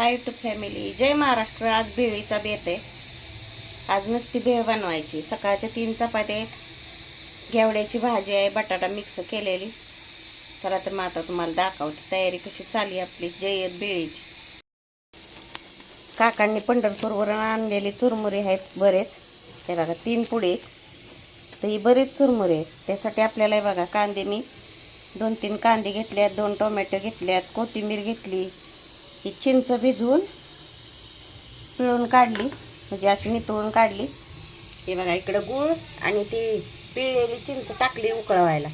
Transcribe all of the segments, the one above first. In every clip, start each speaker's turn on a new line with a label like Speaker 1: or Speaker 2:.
Speaker 1: High to family जय महाराष्ट्र. आज भेळीचा बेत आहे. आज नुसती भेळ बनवायची. सकाळच्या तीन चपात्या आहेत घेवड्याची भाजी आहे बटाटा मिक्स केलेली. चला तर मग आता तुम्हाला दाखवते. तयारी कशी चालली आपली? जय भेळीची. काकांनी पंढरपूरवरून आणलेले चुरमुरे आहेत बरेच. हे बघा तीन पुढे. तर ही बरेच चुरमुरे आहेत. त्यासाठी आपल्याला बघा कांदे मी दोन तीन कांदे घेतल्यात दोन टोमॅटो घेतल्यात कोथिंबीर घेतली. ही चिंच भिजवून पिळून काढली. म्हणजे अशी नितळून काढली. हे बघा इकडं गूळ आणि ती पिळलेली चिंच टाकली उकळवायला.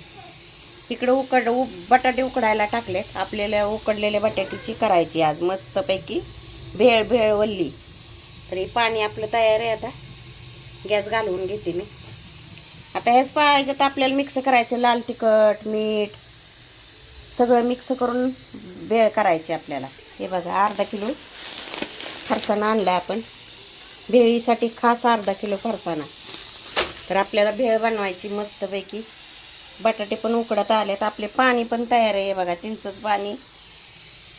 Speaker 1: इकडं उकड उ बटाटे उकडायला टाकलेत. आपल्याला उकडलेल्या बटाट्याची करायची आज मस्तपैकी. भेळ भेळ वल्ली. तर हे पाणी आपलं तयार आहे आता. गॅस घालवून घेते मी. आता हेच पाहिजे तर आपल्याला मिक्स करायचं. लाल तिखट मीठ सगळं मिक्स करून भेळ करायची आपल्याला. हे बघा अर्धा किलो फरसाणा आणला आपण. भेळीसाठी खास अर्धा किलो फरसाणा. तर आपल्याला भेळ बनवायची मस्तपैकी. बटाटे पण उकडत आलेत. आपले पाणी पण तयार आहे. हे बघा चिंचचं पाणी.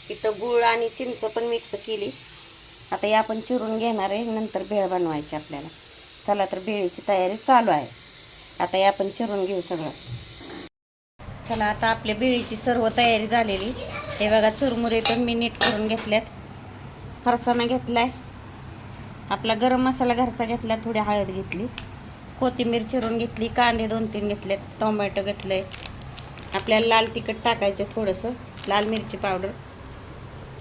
Speaker 1: इथं गूळ आणि चिंच पण मिक्स केली. आता हे आपण चिरून घेणार आहे. नंतर भेळ बनवायची आपल्याला. चला तर भेळीची तयारी चालू आहे. आता हे आपण चिरून घेऊ सगळं. चला आता आपल्या भेळीची सर्व तयारी झालेली. हे बघा चुरमुरे पण मी नीट करून घेतल्यात. फरसाणा घेतलाय. आपला गरम मसाला घरचा घेतला थोडी हळद घेतली. कोथिंबीर चिरून घेतली कांदे दोन तीन घेतलेत टोमॅटो घेतले आपल्याला लाल तिखट टाकायचं थोडंसं लाल मिरची पावडर.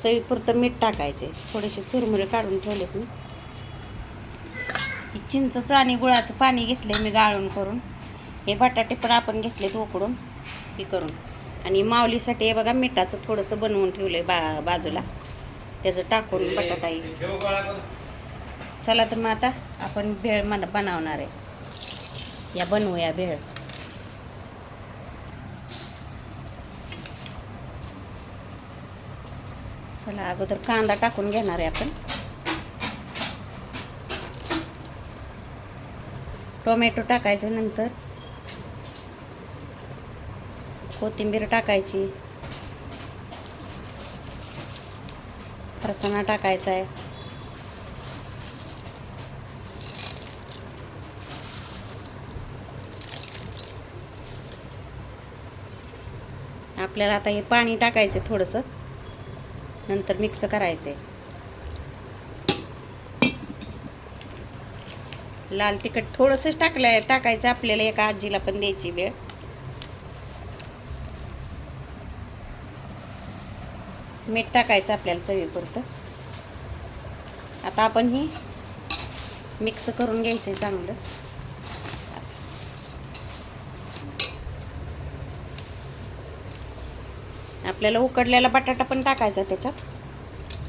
Speaker 1: चवीपुरतं मीठ टाकायचे थोडेसे चुरमुरे काढून ठेवलेत मी. चिंचचं आणि गुळाचं पाणी घेतले मी गाळून करून. हे बटाटे पण आपण घेतलेत उकडून. हे करून. आणि माऊलीसाठी हे बघा मिठाचं थोडंसं बनवून ठेवलं बा बाजूला. त्याचं टाकून बटाटा येईल चला तर मग आता आपण भेळ मन बनवणार आहे. या बनवूया भेळ. चला अगोदर कांदा टाकून घेणार आहे आपण. टोमॅटो टाकायचं नंतर. कोथिंबीर टाकायची. फरसाणा टाकायचा आहे. आपल्याला आता हे पाणी टाकायचं थोडंसं. नंतर मिक्स करायचं आहे लाल तिखट थोडंसंच टाकलं टाकायचं आपल्याला एका आजीला पण द्यायची वेळ. मीठ टाकायचं आपल्याला चवीपुरतं. आता आपण ही मिक्स करून घ्यायचं आहे चांगलं. असं. आपल्याला उकडलेला बटाटा पण टाकायचा त्याच्यात.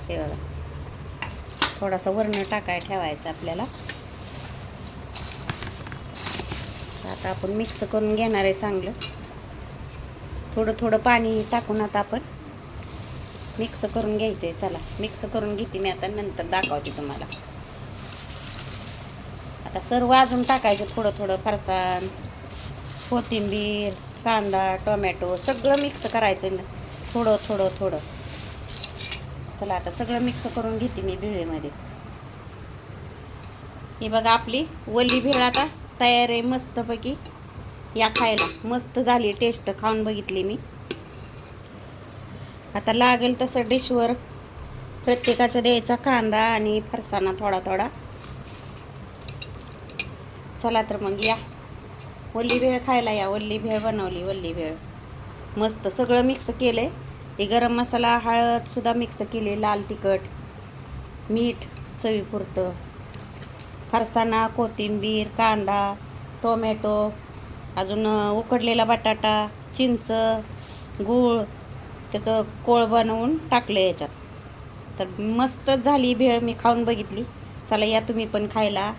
Speaker 1: हे बघा. थोडासा वर्ण टाकाय ठेवायचा आपल्याला. आता आपण मिक्स करून घेणार आहे चांगलं. थोडं थोडं पाणी टाकून आता आपण मिक्स करून घ्यायचं आहे चला. मिक्स करून घेते मी आता नंतर दाखवते तुम्हाला. आता सर्व अजून टाकायचं थोडं थोडं फरसाण कोथिंबीर कांदा टोमॅटो सगळं मिक्स करायचं थोडं थोडं थोडं. चला आता सगळं मिक्स करून घेते मी भेळीमध्ये. ही बघा आपली वल्ली भेळ आता तयार आहे मस्तपैकी. या खायला मस्त झाली टेस्ट खाऊन बघितली मी. आता लागेल तसं डिशवर. प्रत्येकाचा द्यायचा कांदा आणि फरसाणा थोडा थोडा. चला तर मग या. वल्ली भेळ खायला या. वल्ली भेळ बनवली वल्ली भेळ. मस्त सगळं मिक्स केलं आहे ते गरम मसाला हळदसुद्धा मिक्स केली लाल तिखट मीठ चवीपुरतं. फरसाणा कोथिंबीर कांदा टोमॅटो अजून उकडलेला बटाटा चिंच गूळ त्याचं कोळ बनवून टाकलं याच्यात. तर मस्त झाली भेळ मी खाऊन बघितली. चला या तुम्ही पण खायला.